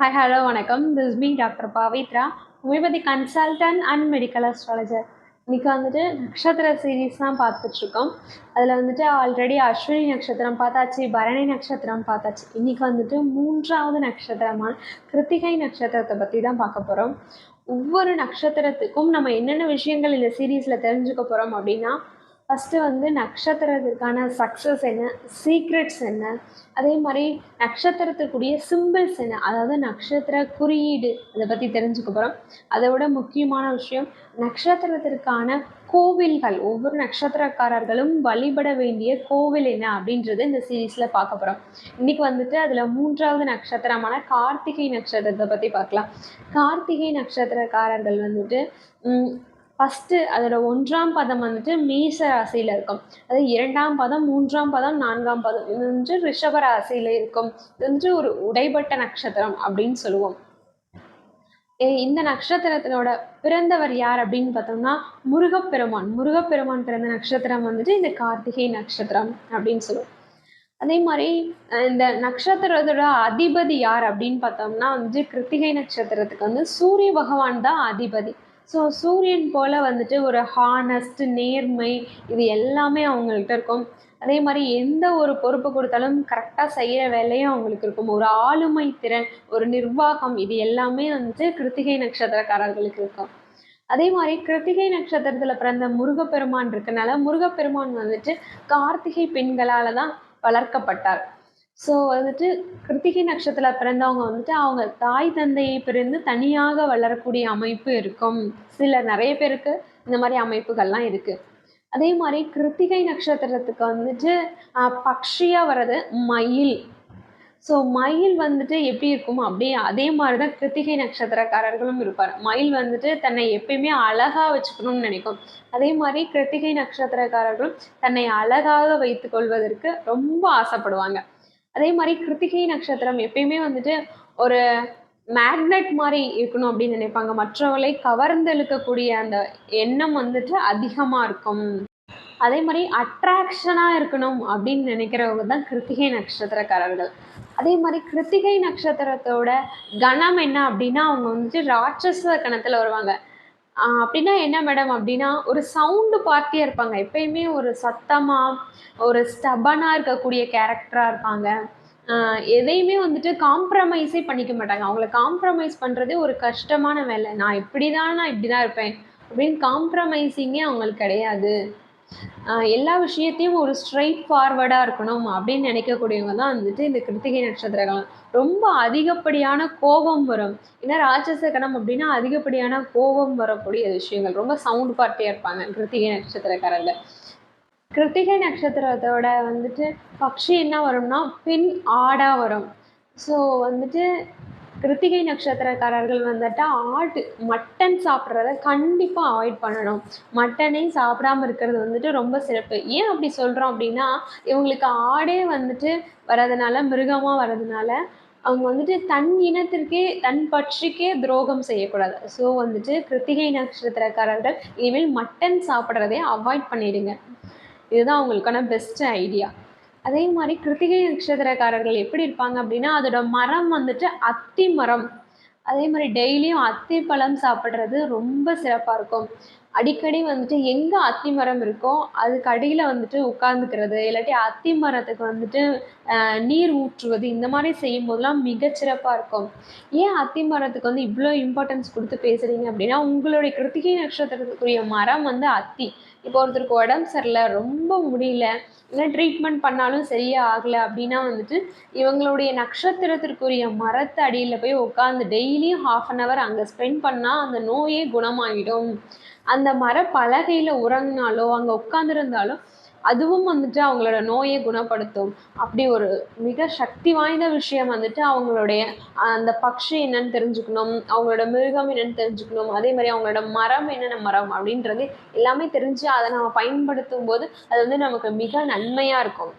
Hi hello வணக்கம். This me doctor Pavithra. Homeopathy consultant and medical astrologer இன்றைக்கி வந்துட்டு நட்சத்திர சீரீஸ் தான் பார்த்துட்ருக்கோம். அதில் வந்துட்டு ஆல்ரெடி அஸ்வினி நட்சத்திரம் பார்த்தாச்சு பரணி நட்சத்திரம் பார்த்தாச்சு. இன்றைக்கி வந்துட்டு மூன்றாவது நட்சத்திரமான கிருத்திகை நட்சத்திரத்தை பற்றி தான் பார்க்க போகிறோம் ஒவ்வொரு நட்சத்திரத்துக்கும் நம்ம என்னென்ன விஷயங்கள் இந்த சீரீஸில் தெரிஞ்சுக்க போகிறோம் அப்படின்னா ஃபஸ்ட்டு வந்து நட்சத்திரத்துக்கான சக்ஸஸ் என்ன? சீக்ரெட்ஸ் என்ன? அதே மாதிரி நட்சத்திரத்துக்குரிய சிம்பிள்ஸ் என்ன? அதாவது நட்சத்திர குறியீடு அதை பற்றி தெரிஞ்சுக்க போகிறோம் அதை விட முக்கியமான விஷயம் நட்சத்திரத்திற்கான கோவில்கள் ஒவ்வொரு நட்சத்திரக்காரர்களும் வழிபட வேண்டிய கோவில் என்ன அப்படின்றது இந்த சீரீஸில் பார்க்க போகிறோம் இன்றைக்கி வந்துட்டு அதில் மூன்றாவது நட்சத்திரமான கார்த்திகை நட்சத்திரத்தை பற்றி பார்க்கலாம். கார்த்திகை நட்சத்திரக்காரர்கள் வந்துட்டு ஃபஸ்ட்டு அதோட ஒன்றாம் பதம் வந்துட்டு மேச ராசியில் இருக்கும். அது இரண்டாம் பதம் மூன்றாம் பதம் நான்காம் பதம். இது வந்துட்டு ரிஷப ராசியில் இருக்கும். இது வந்துட்டு ஒரு உடைபட்ட நட்சத்திரம் அப்படின்னு சொல்லுவோம். இந்த நட்சத்திரத்தினோட பிறந்தவர் யார் அப்படின்னு பார்த்தோம்னா முருகப்பெருமான். முருகப்பெருமான் பிறந்த நட்சத்திரம் வந்துட்டு இந்த கார்த்திகை நட்சத்திரம் அப்படின்னு சொல்லுவோம். அதே மாதிரி இந்த நட்சத்திரத்தோட அதிபதி யார் அப்படின்னு பார்த்தோம்னா வந்துட்டு கிருத்திகை நட்சத்திரத்துக்கு வந்து சூரிய பகவான் தான் அதிபதி. ஸோ சூரியன் போல் வந்துட்டு ஒரு ஹானஸ்ட் நேர்மை இது எல்லாமே அவங்கள்ட்ட இருக்கும். அதே மாதிரி எந்த ஒரு பொறுப்பு கொடுத்தாலும் கரெக்டாக செய்கிற வேலையும் அவங்களுக்கு இருக்கும். ஒரு ஆளுமை திறன் ஒரு நிர்வாகம் இது எல்லாமே வந்துட்டு கிருத்திகை நட்சத்திரக்காரர்களுக்கு இருக்கும். அதே மாதிரி கிருத்திகை நட்சத்திரத்தில் பிறந்த முருகப்பெருமான் இருக்கனால முருகப்பெருமான் வந்துட்டு கார்த்திகை பெண்களால் தான் வளர்க்கப்பட்டார். ஸோ வந்துட்டு கிருத்திகை நட்சத்திரத்தில் பிறந்தவங்க வந்துட்டு அவங்க தாய் தந்தையை பிரிந்து தனியாக வளரக்கூடிய அமைப்பு இருக்கும். சில நிறைய பேருக்கு இந்த மாதிரி அமைப்புகள்லாம் இருக்குது அதே மாதிரி கிருத்திகை நட்சத்திரத்துக்கு வந்துட்டு பக்ஷியாக வர்றது மயில். ஸோ மயில் வந்துட்டு எப்படி இருக்கும் அப்படியே அதே மாதிரி தான் கிருத்திகை நட்சத்திரக்காரர்களும் இருப்பார் மயில் வந்துட்டு தன்னை எப்பயுமே அழகாக வச்சுக்கணும்னு நினைக்கும். அதே மாதிரி கிருத்திகை நட்சத்திரக்காரர்களும் தன்னை அழகாக வைத்துக்கொள்வதற்கு ரொம்ப ஆசைப்படுவாங்க. அதே மாதிரி கிருத்திகை நட்சத்திரம் எப்பயுமே வந்துட்டு ஒரு மேக்னெட் மாதிரி இருக்கணும் அப்படின்னு நினைப்பாங்க. மற்றவர்களை கவர்ந்தெழுக்கக்கூடிய அந்த எண்ணம் வந்துட்டு அதிகமாக இருக்கும். அதே மாதிரி அட்ராக்ஷனாக இருக்கணும் அப்படின்னு நினைக்கிறவங்க தான் கிருத்திகை நட்சத்திரக்காரர்கள். அதே மாதிரி கிருத்திகை நட்சத்திரத்தோட கணம் என்ன அப்படின்னா அவங்க வந்துட்டு ராட்சச கணத்தில் வருவாங்க. அப்படின்னா என்ன மேடம் அப்படின்னா ஒரு சவுண்டு பார்ட்டியாக இருப்பாங்க. எப்பயுமே ஒரு சத்தமாக ஒரு ஸ்டபனாக இருக்கக்கூடிய கேரக்டராக இருப்பாங்க. எதையுமே வந்துட்டு காம்ப்ரமைஸே பண்ணிக்க மாட்டாங்க. அவங்கள காம்ப்ரமைஸ் பண்ணுறதே ஒரு கஷ்டமான வேலை. நான் இப்படி தான் நான் இப்படி தான் இருப்பேன். அப்படின்னு காம்ப்ரமைஸிங்கே அவங்களுக்கு கிடையாது. எல்லா விஷயத்தையும் ஒரு ஸ்ட்ரைட் ஃபார்வர்டாக இருக்கணும் அப்படின்னு நினைக்கக்கூடியவங்க தான் வந்துட்டு இந்த கிருத்திகை நட்சத்திரங்கள். ரொம்ப அதிகப்படியான கோபம் வரும். ஏன்னா ராட்சச கணம் அப்படின்னா அதிகப்படியான கோபம் வரக்கூடிய விஷயங்கள். ரொம்ப சவுண்ட் பார்ட்டியாக இருப்பாங்க கிருத்திகை நட்சத்திரக்காரங்க கிருத்திகை நட்சத்திரத்தோட வந்துட்டு பக்ஷி என்ன வரும்னா பெண் ஆடாக வரும். ஸோ வந்துட்டு கிருத்திகை நட்சத்திரக்காரர்கள் வந்துட்டு ஆட்டு மட்டன் சாப்பிட்றத கண்டிப்பாக அவாய்ட் பண்ணணும். மட்டனே சாப்பிடாம இருக்கிறது வந்துட்டு ரொம்ப சிறப்பு. ஏன் அப்படி சொல்கிறோம் அப்படின்னா இவங்களுக்கு ஆடே வந்துட்டு வரதுனால மிருகமாக வரதுனால அவங்க வந்துட்டு தன் இனத்திற்கே தன் பட்சிக்கே துரோகம் செய்யக்கூடாது. ஸோ வந்துட்டு கிருத்திகை நட்சத்திரக்காரர்கள் இனிமேல் மட்டன் சாப்பிட்றதே அவாய்ட் பண்ணிடுங்க. இதுதான் அவங்களுக்கான பெஸ்ட் ஐடியா அதே மாதிரி கிருத்திகை நட்சத்திரக்காரர்கள் எப்படி இருப்பாங்க அப்படின்னா அதோட மரம் வந்துட்டு அத்தி மரம் அதே மாதிரி டெய்லியும் அத்தி பழம் சாப்பிட்றது ரொம்ப சிறப்பாக இருக்கும். அடிக்கடி வந்துட்டு எங்கே அத்தி மரம் இருக்கோ அதுக்கு அடியில் வந்துட்டு உட்காந்துக்கிறது இல்லாட்டி அத்தி மரத்துக்கு வந்துட்டு நீர் ஊற்றுவது இந்த மாதிரி செய்யும் போதெல்லாம் மிகச்சிறப்பாக இருக்கும். ஏன் அத்தி மரத்துக்கு வந்து இவ்வளோ இம்பார்ட்டன்ஸ் கொடுத்து பேசுகிறீங்க அப்படின்னா உங்களுடைய கிருத்திகை நட்சத்திரத்துக்குரிய மரம் வந்து அத்தி. இப்போ ஒருத்தருக்கு உடம்பு சரியில்லை ரொம்ப முடியல இல்லை ட்ரீட்மெண்ட் பண்ணாலும் சரியே ஆகலை அப்படின்னா வந்துட்டு இவங்களுடைய நட்சத்திரத்திற்குரிய மரத்து அடியில் போய் உட்காந்து டெய்லியும் ஹாஃப் அன் ஹவர் அங்கே ஸ்பெண்ட் பண்ணால் அந்த நோயே குணமாகிடும் அந்த மர பலகையில் உறங்கினாலோ அங்கே உட்காந்துருந்தாலோ அதுவும் வந்துட்டு அவங்களோட நோயை குணப்படுத்தும். அப்படி ஒரு மிக சக்தி வாய்ந்த விஷயம் வந்துட்டு அவங்களுடைய அந்த பக்ஷி என்னன்னு தெரிஞ்சுக்கணும் அவங்களோட மிருகம் என்னன்னு தெரிஞ்சுக்கணும் அதே மாதிரி அவங்களோட மரம் என்னென்ன மரம் அப்படின்றது எல்லாமே தெரிஞ்சு அதை நம்ம பயன்படுத்தும் போது அது வந்து நமக்கு மிக நன்மையாக இருக்கும்.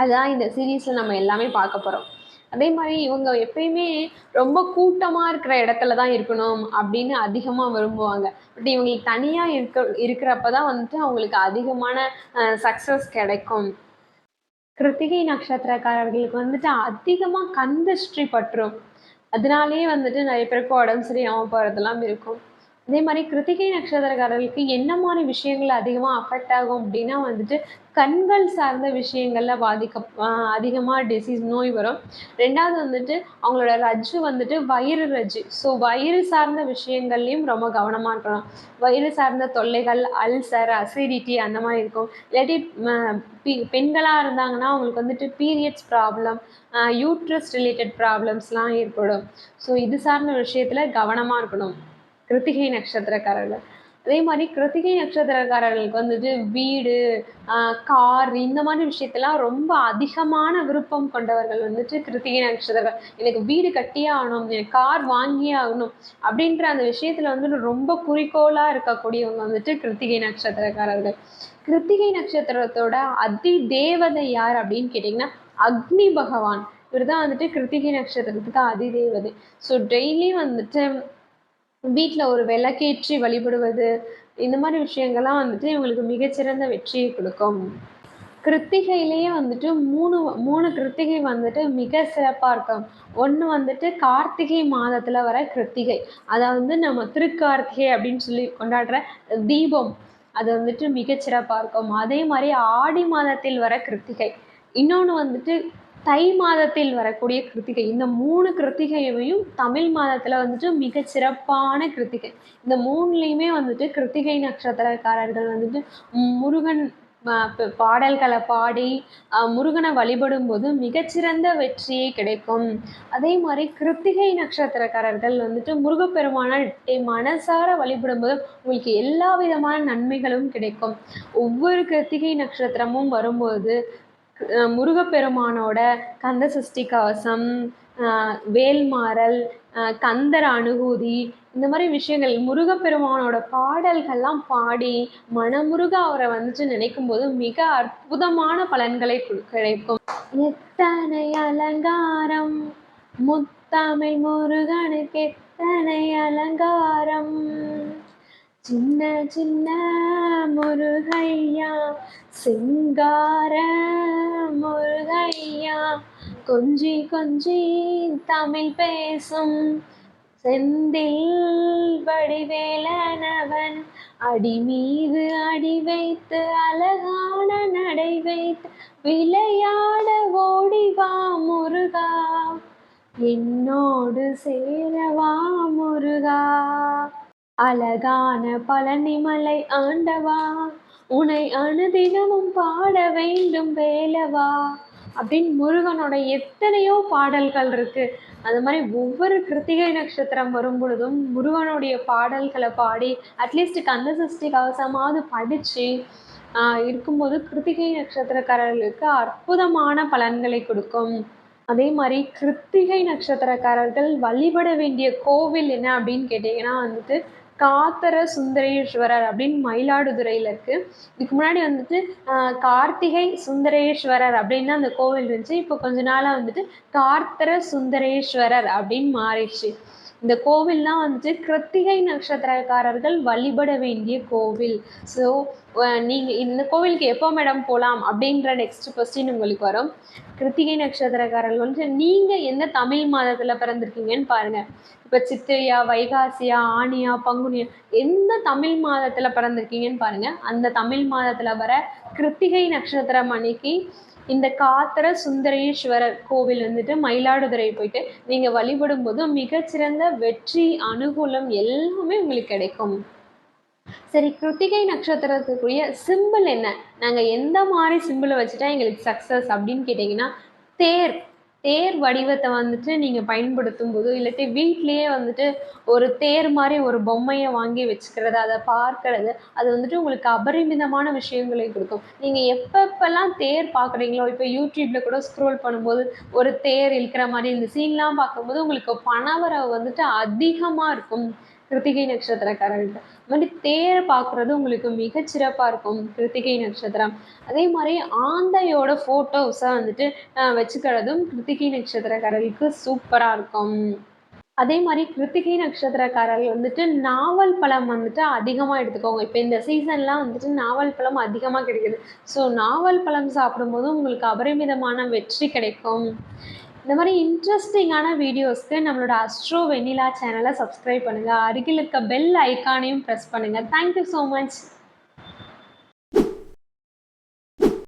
அதுதான் இந்த சீரீஸில் நம்ம எல்லாமே பார்க்க போகிறோம் அதே மாதிரி இவங்க எப்பயுமே ரொம்ப கூட்டமாக இருக்கிற இடத்துல தான் இருக்கணும் அப்படின்னு அதிகமாக விரும்புவாங்க. பட் இவங்களுக்கு தனியாக இருக்க இருக்கிறப்ப தான் வந்துட்டு அவங்களுக்கு அதிகமான சக்ஸஸ் கிடைக்கும். கிருத்திகை நட்சத்திரக்காரர்களுக்கு வந்துட்டு அதிகமாக கந்திஷ்டி பற்றும். அதனாலேயே வந்துட்டு நிறைய பேருக்கு உடம்பு சரியாமல் போகிறதெல்லாம் இருக்கும். அதே மாதிரி கிருத்திகை நட்சத்திரக்காரர்களுக்கு என்ன மாதிரி விஷயங்கள் அதிகமாக அஃபெக்ட் ஆகும் அப்படின்னா வந்துட்டு கண்கள் சார்ந்த விஷயங்களில் பாதிக்க அதிகமாக டிசீஸ் நோய் வரும். ரெண்டாவது வந்துட்டு அவங்களோட ரஜ்ஜு வந்துட்டு வயிறு ரஜ்ஜு. ஸோ வயிறு சார்ந்த விஷயங்கள்லையும் ரொம்ப கவனமாக இருக்கணும். வயிறு சார்ந்த தொல்லைகள் அல்சர் அசிடிட்டி அந்த மாதிரி இருக்கும். இல்லாட்டி பெண்களாக இருந்தாங்கன்னா அவங்களுக்கு வந்துட்டு பீரியட்ஸ் ப்ராப்ளம் யூட்ரஸ் ரிலேட்டட் ப்ராப்ளம்ஸ்லாம் ஏற்படும். ஸோ இது சார்ந்த விஷயத்தில் கவனமாக இருக்கணும். கிருத்திகை நட்சத்திரக்காரர்கள். அதே மாதிரி கிருத்திகை நட்சத்திரக்காரர்களுக்கு வந்துட்டு வீடு கார் இந்த மாதிரி விஷயத்தெல்லாம் ரொம்ப அதிகமான விருப்பம் கொண்டவர்கள் வந்துட்டு கிருத்திகை நட்சத்திரங்கள் எனக்கு வீடு கட்டியே ஆகணும் எனக்கு கார் வாங்கியே ஆகணும் அப்படின்ற அந்த விஷயத்தில் வந்துட்டு ரொம்ப குறிக்கோளாக இருக்கக்கூடியவங்க வந்துட்டு கிருத்திகை நட்சத்திரக்காரர்கள். கிருத்திகை நட்சத்திரத்தோட அதி தேவதை யார் அப்படின்னு கேட்டிங்கன்னா அக்னி பகவான். இவர் தான் வந்துட்டு கிருத்திகை நட்சத்திரத்துக்கு அதி தேவதை ஸோ டெய்லி வந்துட்டு வீட்டில் ஒரு விளக்கேற்றி வழிபடுவது இந்த மாதிரி விஷயங்கள்லாம் வந்துட்டு இவங்களுக்கு மிகச்சிறந்த வெற்றியை கொடுக்கும். கிருத்திகையிலேயே வந்துட்டு மூணு மூணு கிருத்திகை வந்துட்டு மிக சிறப்பாக இருக்கும். ஒன்று வந்துட்டு கார்த்திகை மாதத்தில் வர கிருத்திகை. அதை வந்து நம்ம திருக்கார்த்திகை அப்படின்னு சொல்லி கொண்டாடுற தீபம் அது வந்துட்டு மிகச்சிறப்பாக இருக்கும். அதே மாதிரி ஆடி மாதத்தில் வர கிருத்திகை. இன்னொன்று வந்துட்டு தை மாதத்தில் வரக்கூடிய கிருத்திகை. இந்த மூணு கிருத்திகையையும் தமிழ் மாதத்தில் வந்துட்டு மிக சிறப்பான கிருத்திகை. இந்த மூணுலேயுமே வந்துட்டு கிருத்திகை நட்சத்திரக்காரர்கள் வந்துட்டு முருகன் பாடல்களை பாடி முருகனை வழிபடும் போது மிகச்சிறந்த வெற்றியே கிடைக்கும். அதே மாதிரி கிருத்திகை நட்சத்திரக்காரர்கள் வந்துட்டு முருகப்பெருமான மனசார வழிபடும் போது உங்களுக்கு எல்லா விதமான நன்மைகளும் கிடைக்கும். ஒவ்வொரு கிருத்திகை நட்சத்திரமும் வரும்போது முருகப்பெருமானோட கந்த சஷ்டி கவசம் வேல்மாறல் கந்தர் அனுகூதி இந்த மாதிரி விஷயங்கள் முருகப்பெருமானோட பாடல்கள்லாம் பாடி மனமுருக அவரை வந்துட்டு நினைக்கும் போது மிக அற்புதமான பலன்களை கிடைக்கும். எத்தனை அலங்காரம்? முத்தமிழ் முருகனுக்கு எத்தனை அலங்காரம்? சின்ன சின்ன முருகையா சிங்கார முருகையா கொஞ்சி கொஞ்சி தமிழ் பேசும் செந்தில் வடிவேலனவன். அடி மீது அடி வைத்து அழகான நடை வைத்து விளையாட ஓடிவா முருகா. என்னோடு சேரவா முருகா. அழகான பழனிமலை ஆண்டவா. உனை அனுதினமும் பாட வேண்டும் வேலவா? அப்படின்னு முருகனோட எத்தனையோ பாடல்கள் இருக்கு. அது மாதிரி ஒவ்வொரு கிருத்திகை நட்சத்திரம் வரும் பொழுதும் முருகனுடைய பாடல்களை பாடி அட்லீஸ்ட் கந்த சஷ்டி கவசமாவது படித்து இருக்கும்போது கிருத்திகை நட்சத்திரக்காரர்களுக்கு அற்புதமான பலன்களை கொடுக்கும். அதே மாதிரி கிருத்திகை நட்சத்திரக்காரர்கள் வழிபட வேண்டிய கோவில் என்ன அப்படின்னு கேட்டிங்கன்னா வந்துட்டு காத்தர சுந்தரேஸ்வரர் அப்படின்னு மயிலாடுதுறையில் இருக்குது இதுக்கு முன்னாடி வந்துட்டு கார்த்திகை சுந்தரேஸ்வரர் அப்படின்னு அந்த கோவில் இருந்துச்சு. இப்போ கொஞ்ச நாளாக வந்துட்டு கார்த்தர சுந்தரேஸ்வரர் அப்படின்னு மாறிடுச்சு. இந்த கோவில்லாம் வந்துட்டு கிருத்திகை நட்சத்திரக்காரர்கள் வழிபட வேண்டிய கோவில். ஸோ நீங்கள் இந்த கோவிலுக்கு எப்போ மேடம் போகலாம் அப்படின்ற நெக்ஸ்ட் கொஸ்டின் உங்களுக்கு வரும். கிருத்திகை நட்சத்திரக்காரர்கள் வந்து நீங்கள் எந்த தமிழ் மாதத்தில் பிறந்திருக்கீங்கன்னு பாருங்கள் இப்போ சித்திரையா வைகாசியா ஆணியா பங்குனியா எந்த தமிழ் மாதத்தில் பிறந்திருக்கீங்கன்னு பாருங்கள் அந்த தமிழ் மாதத்தில் வர கிருத்திகை நட்சத்திரம் அன்னைக்கு இந்த காத்திர சுந்தரேஸ்வரர் கோவில் வந்துட்டு மயிலாடுதுறை போயிட்டு நீங்கள் வழிபடும் போது மிகச்சிறந்த வெற்றி அனுகூலம் எல்லாமே உங்களுக்கு கிடைக்கும். சரி கிருத்திகை நட்சத்திரத்துக்குரிய சிம்பிள் என்ன? நாங்கள் எந்த மாதிரி சிம்பிளை வச்சுட்டா எங்களுக்கு சக்ஸஸ் அப்படின்னு கேட்டிங்கன்னா தேர். தேர் வடிவத்தை வந்துட்டு நீங்கள் பயன்படுத்தும் போது இல்லாட்டி வீட்லேயே வந்துட்டு ஒரு தேர் மாதிரி ஒரு பொம்மையை வாங்கி வச்சுக்கிறது அதை பார்க்கறது அது வந்துட்டு உங்களுக்கு அபரிமிதமான விஷயங்களை கொடுக்கும். நீங்கள் எப்பப்பெல்லாம் தேர் பார்க்குறீங்களோ இப்போ யூடியூப்பில் கூட ஸ்க்ரோல் பண்ணும்போது ஒரு தேர் இருக்கிற மாதிரி இந்த சீன்லாம் பார்க்கும்போது உங்களுக்கு பணவரவு வந்துட்டு அதிகமாக இருக்கும். கிருத்திகை நட்சத்திரக்காரர்கள்ட்ட. மாதிரி தேரை பார்க்குறது உங்களுக்கு மிகச்சிறப்பாக இருக்கும் கிருத்திகை நட்சத்திரம். அதே மாதிரி ஆந்தையோட ஃபோட்டோஸை வந்துட்டு வச்சுக்கிறதும் கிருத்திகை நட்சத்திரக்காரர்களுக்கு சூப்பராக இருக்கும். அதே மாதிரி கிருத்திகை நட்சத்திரக்காரர்கள் வந்துட்டு நாவல் பழம் வந்துட்டு அதிகமாக எடுத்துக்கோங்க. இப்போ இந்த சீசன்லாம் வந்துட்டு நாவல் பழம் அதிகமாக கிடைக்குது. ஸோ நாவல் பழம் சாப்பிடும்போது உங்களுக்கு அபரிமிதமான வெற்றி கிடைக்கும். இந்த மாதிரி இன்ட்ரெஸ்டிங்கான வீடியோஸ்க்கு நம்மளோட அஸ்ட்ரோ வெண்ணிலா சேனலை சப்ஸ்கிரைப் பண்ணுங்கள் அருகில் இருக்க பெல் ஐக்கானையும் ப்ரெஸ் பண்ணுங்கள் தேங்க்யூ ஸோ மச்